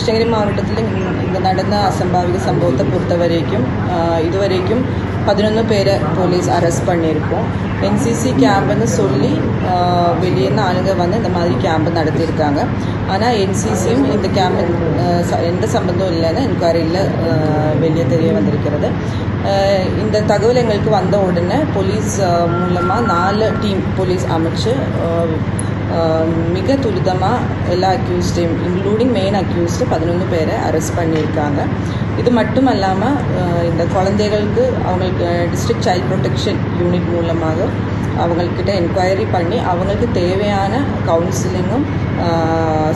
கிருஷ்ணகிரி மாவட்டத்தில் இந்த நடந்த அசம்பாவித சம்பவத்தை பொறுத்த வரைக்கும் ஆஹ், இதுவரைக்கும் பதினொன்று பேரை போலீஸ் அரெஸ்ட் பண்ணியிருக்கோம் என்சிசி கேம்புன்னு சொல்லி ஆஹ், வெளியேருந்து ஆளுங்க வந்து இந்த மாதிரி கேம்ப் நடத்தியிருக்காங்க ஆனால் என்சிசியும் இந்த கேம்ப் எந்த சம்பந்தம் இல்லைன்னு என்கொயரியில் வெளியே தெரிய வந்திருக்கிறது ஆஹ், இந்த தகவல் எங்களுக்கு வந்த உடனே போலீஸ் மூலமாக நாலு டீம் போலீஸ் அமைச்சு ஆஹ், ஆஹ் மிக துரிதமாக எல்லா அக்யூஸ்டையும் இன்க்ளூடிங் மெயின் அக்யூஸ்டு பதினொன்று பேரை அரெஸ்ட் பண்ணியிருக்காங்க. இது மட்டும் இல்லாமல் இந்த குழந்தைகளுக்கு அவங்களுக்கு டிஸ்ட்ரிக்ட் சைல்ட் ப்ரொடெக்ஷன் யூனிட் மூலமாக அவங்கக்கிட்ட என்கொயரி பண்ணி அவங்களுக்கு தேவையான கவுன்சிலிங்கும்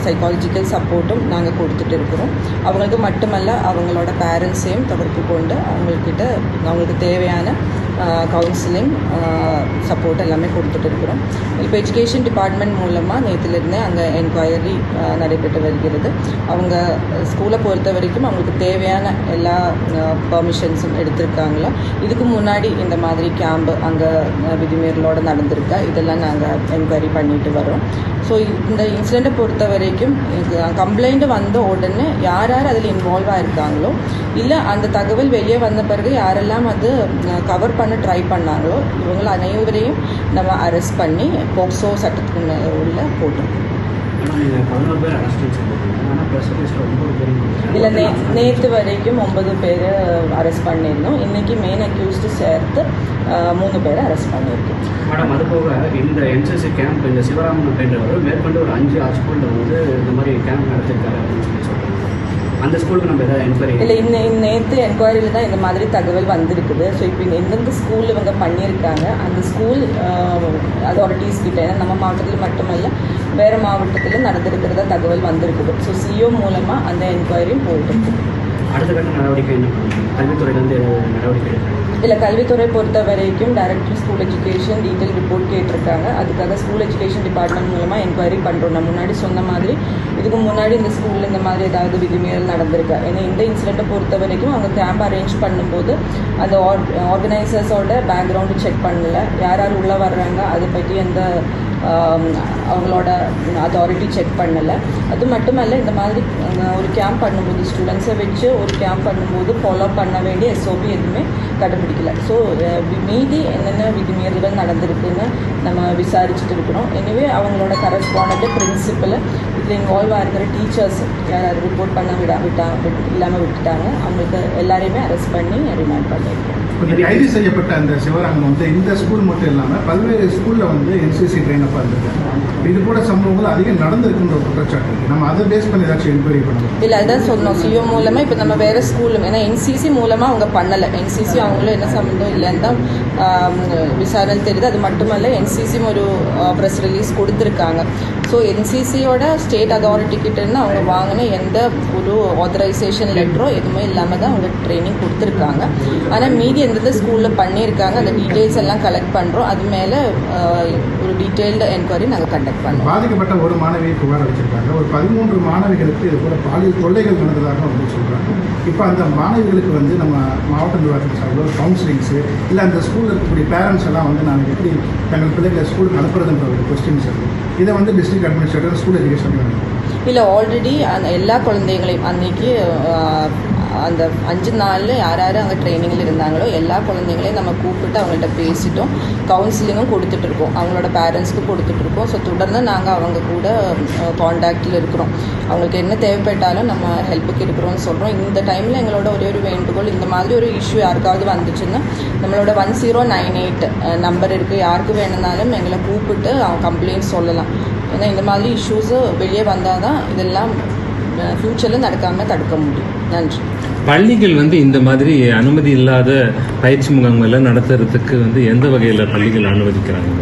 சைக்காலஜிக்கல் சப்போர்ட்டும் நாங்கள் கொடுத்துட்டு இருக்கிறோம். அவங்களுக்கு மட்டுமல்ல அவங்களோட பேரண்ட்ஸையும் தொடர்பு கொண்டு அவங்கக்கிட்ட அவங்களுக்கு தேவையான கவுன்சிலிங் சப்போர்ட் எல்லாமே கொடுத்துட்டு இருக்கிறோம். இப்போ எஜுகேஷன் டிபார்ட்மெண்ட் மூலமாக நேற்றுலேருந்தே அங்கே என்கொயரி நடைபெற்று வருகிறது. அவங்க ஸ்கூலை பொறுத்த வரைக்கும் அவங்களுக்கு தேவையான எல்லா பர்மிஷன்ஸும் எடுத்திருக்காங்களா? இதுக்கு முன்னாடி இந்த மாதிரி கேம்ப் அங்கே விதிமீறலோடு நடந்திருக்கா? இதெல்லாம் நாங்கள் என்கொயரி பண்ணிட்டு வரோம். ஸோ இந்த இன்சிடெண்ட்டை பொறுத்த வரைக்கும் கம்ப்ளைண்ட் வந்த உடனே யார் யார் அதில் இன்வால்வ் ஆயிருக்காங்களோ இல்லை அந்த தகவல் வெளியே வந்த பிறகு யாரெல்லாம் அது கவர் பண்ண ட்ரை பண்ணாங்களோ இவங்கள அனைவரையும் நம்ம அரெஸ்ட் பண்ணி போக்சோ சட்டத்துக்கு உள்ள- போட்டிருக்கோம் இல்லை நே நேற்று வரைக்கும் ஒன்பது பேர் அரெஸ்ட் பண்ணியிருந்தோம். இன்றைக்கி மெயின் அக்யூஸ்டு சேர்த்து மூணு பேரை அரெஸ்ட் பண்ணியிருக்கோம். மேடம் அது போக இந்த என்சிசி கேம்ப் இந்த சிவராமன் அப்படின்றவர் மேற்கொண்டு ஒரு அஞ்சு ஸ்கூலில் வந்து இந்த மாதிரி கேம்ப் நடத்திருக்காரு அப்படின்னு சொல்லி சொல்கிறாங்க அந்த ஸ்கூலுக்கு நம்ம ஏதாவது என்கொயரி இல்லை இன்ன நேற்று என்கொயரியில் தான் இந்த மாதிரி தகவல் வந்திருக்குது. ஸோ இப்போ எந்தெந்த ஸ்கூலில் இவங்க பண்ணியிருக்காங்க. அந்த ஸ்கூல் அதாரிட்டிஸ் கிட்ட ஏன்னா நம்ம மாவட்டத்தில் மட்டுமல்ல வேறு மாவட்டத்தில் நடந்திருக்கிறதா தகவல் வந்திருக்குது. ஸோ சிஓ மூலமாக அந்த என்கொயரியும் போயிட்டு இருக்குது அடுத்த கட்ட நடவடிக்கை என்ன பண்ணுங்க கல்வித்துறையிலேருந்து நடவடிக்கை இல்லை கல்வித்துறை பொறுத்த வரைக்கும் director school education detail report கேட்டிருக்காங்க. அதுக்காக ஸ்கூல் எஜுகேஷன் டிபார்ட்மெண்ட் மூலமாக என்கொயரி பண்ணுறோம் நான் முன்னாடி சொன்ன மாதிரி இதுக்கு முன்னாடி இந்த ஸ்கூலில் இந்த மாதிரி ஏதாவது விதிமீறல் நடந்திருக்கா. ஏன்னா இந்த இன்சிடெண்ட்டை பொறுத்த வரைக்கும் அவங்க கேம்ப் அரேஞ்ச் பண்ணும்போது அந்த ஆர் ஆர்கனைசர்ஸோட பேக்ரவுண்டு செக் பண்ணல. யார் யார் உள்ளே வர்றாங்க அதை பற்றி எந்த அவங்களோட அத்தாரிட்டி செக் பண்ணலை. அது மட்டுமல்ல இந்த மாதிரி ஒரு கேம்ப் பண்ணும்போது ஸ்டூடெண்ட்ஸை வச்சு ஒரு கேம்ப் பண்ணும்போது ஃபாலோ பண்ண வேண்டிய எஸ்ஓபி எதுவுமே கடைபிடிக்கல. ஸோ மீதி என்னென்ன விதிமீறல்கள் நடந்திருக்குன்னு நம்ம விசாரிச்சுட்டு இருக்கிறோம். எனவே அவங்களோட கரஸ்பாண்ட் பிரின்சிபல் இதில் இன்வால்வ் ஆகிருக்கிற டீச்சர்ஸ் யார் ரிப்போர்ட் பண்ண விடா விட்டா இல்லாமல் விட்டுட்டாங்க. அவங்களுக்கு எல்லாரையுமே அரெஸ்ட் பண்ணி ரிமாண்ட் பண்ணியிருக்கோம் கைது செய்யப்பட்ட அந்த சிவராமன் வந்து இந்த ஸ்கூல் மட்டும் இல்லாமல் பல்வேறு ஸ்கூலில் வந்து என்சிசி ட்ரெயினப்பாக இருந்திருக்காங்க இது போல சம்பவங்கள் அதிகம் நடந்திருக்குன்ற குற்றச்சாட்டு நம்ம அதை பேஸ் பண்ணி ஏதாச்சும் என்கொயரி பண்ணணும். இல்லை அதுதான் சொன்னோம். சிஓ மூலமாக இப்போ நம்ம வேறு ஸ்கூலும் ஏன்னா என்சிசி மூலமாக அவங்க பண்ணலை. என்சிசி அவங்களும் என்ன சம்மந்தம் இல்லைன்னு தான் விசாரணை தெரியுது. அது மட்டுமல்ல என்சிசியும் ஒரு ப்ரெஸ் ரிலீஸ் கொடுத்துருக்காங்க. ஸோ என்சிசியோட ஸ்டேட் அத்தாரிட்டி கிட்டேருந்து அவங்க வாங்கின எந்த ஒரு ஆத்தரைசேஷன் லெட்டரோ எதுவுமே இல்லாமல் தான் அவங்க ட்ரைனிங் கொடுத்துருக்காங்க. ஆனால் மீதி எந்தெந்த ஸ்கூலில் பண்ணியிருக்காங்க அந்த டீட்டெயில்ஸ் எல்லாம் கலெக்ட் பண்ணுறோம் அது மேலே ஒரு டீட்டெயில்டு என்கொயரி நாங்கள் கண்டக்ட் பண்ணுவோம். பாதிக்கப்பட்ட ஒரு மாணவியை புகார் அளிச்சிருக்காங்க. ஒரு பதிமூன்று மாணவிகளுக்கு இது போல பாலியல் தொல்லைகள் நடந்ததாக வந்து சொல்கிறாங்க இப்போ அந்த மாணவிகளுக்கு வந்து நம்ம மாவட்ட நிர்வாகத்தின் சார்பில் கவுன்சிலிங்ஸு இல்லை அந்த ஸ்கூலில் இருக்கக்கூடிய பேரண்ட்ஸ் எல்லாம் வந்து நாங்கள் எப்படி தங்கள் பிள்ளைகளை ஸ்கூலுக்கு அனுப்புறதுன்ற ஒரு கொஸ்டின்ஸ் இருக்கு. இதை வந்து டிஸ்ட்ரிக்ட் அட்மினிஸ்ட்ரேட்டர் ஸ்கூல் எஜுகேஷன் இல்லை ஆல்ரெடி அந்த எல்லா குழந்தைகளையும் அன்னைக்கு அந்த அஞ்சு நாளில் யார் யார் அங்கே ட்ரைனிங்கில் இருந்தாங்களோ எல்லா குழந்தைங்களையும் நம்ம கூப்பிட்டு அவங்கள்ட்ட பேசிட்டோம். கவுன்சிலிங்கும் கொடுத்துட்ருக்கோம் அவங்களோட பேரண்ட்ஸ்க்கு கொடுத்துட்ருக்கோம் ஸோ தொடர்ந்து நாங்கள் அவங்க கூட காண்டாக்டில் இருக்கிறோம். அவங்களுக்கு என்ன தேவைப்பட்டாலும் நம்ம ஹெல்ப்புக்கு இருக்கிறோம்னு சொல்கிறோம் இந்த டைமில் எங்களோட ஒரே ஒரு வேண்டுகோள் இந்த மாதிரி ஒரு இஷ்யூ யாருக்காவது வந்துச்சுன்னா நம்மளோட one zero nine eight number இருக்குது யாருக்கு வேணும்னாலும் எங்களை கூப்பிட்டு அவங்க கம்ப்ளைண்ட் சொல்லலாம். ஏன்னா இந்த மாதிரி இஷ்யூஸு வெளியே வந்தால் தான் இதெல்லாம் ஃப்யூச்சரில் நடக்காமல் தடுக்க முடியும். நன்றி. பள்ளிகள் வந்து இந்த மாதிரி அனுமதி இல்லாத பயிற்சி முகாம்களை நடத்துறதுக்கு வந்து எந்த வகையில் பள்ளிகள் அனுமதிக்கிறாங்க?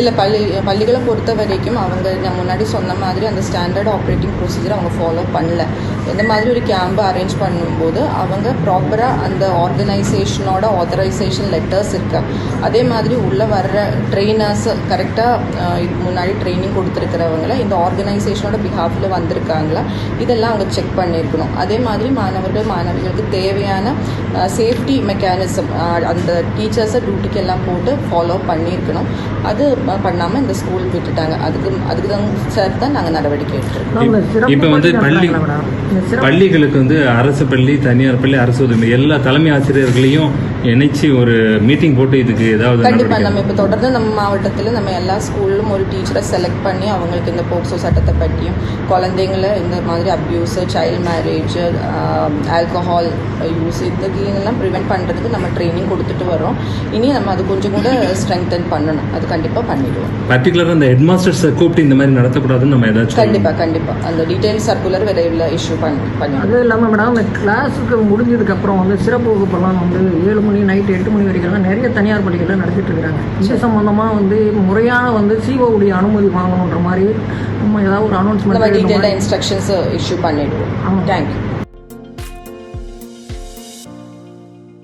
இல்லை பள்ளி பள்ளிகளை பொறுத்த வரைக்கும் அவங்க நான் முன்னாடி சொன்ன மாதிரி அந்த ஸ்டாண்டர்ட் ஆப்ரேட்டிங் ப்ரொசீஜர் அவங்க ஃபாலோ பண்ணல. இந்த மாதிரி ஒரு கேம்பை அரேஞ்ச் பண்ணும்போது அவங்க ப்ராப்பராக அந்த ஆர்கனைசேஷனோட ஆத்தரைசேஷன் லெட்டர்ஸ் இருக்கு. அதே மாதிரி உள்ளே வர்ற ட்ரெயினர்ஸ் கரெக்டாக முன்னாடி ட்ரைனிங் கொடுத்துருக்கிறவங்கள இந்த ஆர்கனைசேஷனோட பிஹாஃபில் வந்திருக்காங்களா? இதெல்லாம் அவங்க செக் பண்ணியிருக்கணும் அதே மாதிரி மாணவர்கள் மாணவிகளுக்கு தேவையான சேஃப்டி மெக்கானிசம் அந்த டீச்சர்ஸை டியூட்டிக்கு எல்லாம் போட்டு ஃபாலோ பண்ணியிருக்கணும். அது பண்ணாமல் இந்த ஸ்கூல் விட்டுட்டாங்க. அதுக்கு அதுக்கு தான் சார் தான் நாங்கள் நடவடிக்கை எடுத்துருக்கோம். இப்ப வந்து பள்ளி பள்ளிகளுக்கு வந்து அரசு பள்ளி தனியார் பள்ளி அரசு உதவி எல்லா தலைமை ஆசிரியர்களையும் இணைச்சு ஒரு மீட்டிங் போட்டு இதுக்கு ஏதாவது கண்டிப்பாக நம்ம இப்போ தொடர்ந்து நம்ம மாவட்டத்தில் நம்ம எல்லா ஸ்கூல்லும் ஒரு டீச்சரை செலக்ட் பண்ணி அவங்களுக்கு இந்த போக்சோ சட்டத்தை பற்றியும் குழந்தைங்கள இந்த மாதிரி abuse child marriage alcohol use இதுக்கெல்லாம் ப்ரிவெண்ட் பண்ணுறதுக்கு நம்ம ட்ரைனிங் கொடுத்துட்டு வரோம். இனி நம்ம அது கொஞ்சம் கூட ஸ்ட்ரெங்தன் பண்ணணும். அது கண்டிப்பாக பண்ணிடுவோம். பர்டிகுலராக அந்த ஹெட் மாஸ்டர்ஸை கூப்பிட்டு இந்த மாதிரி நடத்தக்கூடாதுன்னு நம்ம ஏதாச்சும் கண்டிப்பாக கண்டிப்பாக அந்த டீட்டெயில் சர்க்குலர் விரைவில் இஷ்யூ பண்ணி பண்ணிடுவோம் அது இல்லாமல் மேடம் இந்த கிளாஸுக்கு முடிஞ்சதுக்கு அப்புறம் வந்து சிறப்பு வகுப்பெல்லாம் வந்து ஏழு மணி நைட்டு எட்டு மணி வரைக்கும் தான் நிறைய தனியார் பள்ளிகளில் நடத்திட்டு இருக்கிறாங்க இது சம்பந்தமாக வந்து முறையான வந்து உடைய அனுமதி வாங்கணுன்ற மாதிரி நம்ம ஏதாவது ஒரு நம்ம அனௌன்ஸ்மெண்ட் டீட்டெயில்டாக இன்ஸ்ட்ரக்ஷன்ஸ் இஷ்யூ பண்ணிடுவோம். ஆமாம். தேங்க்யூ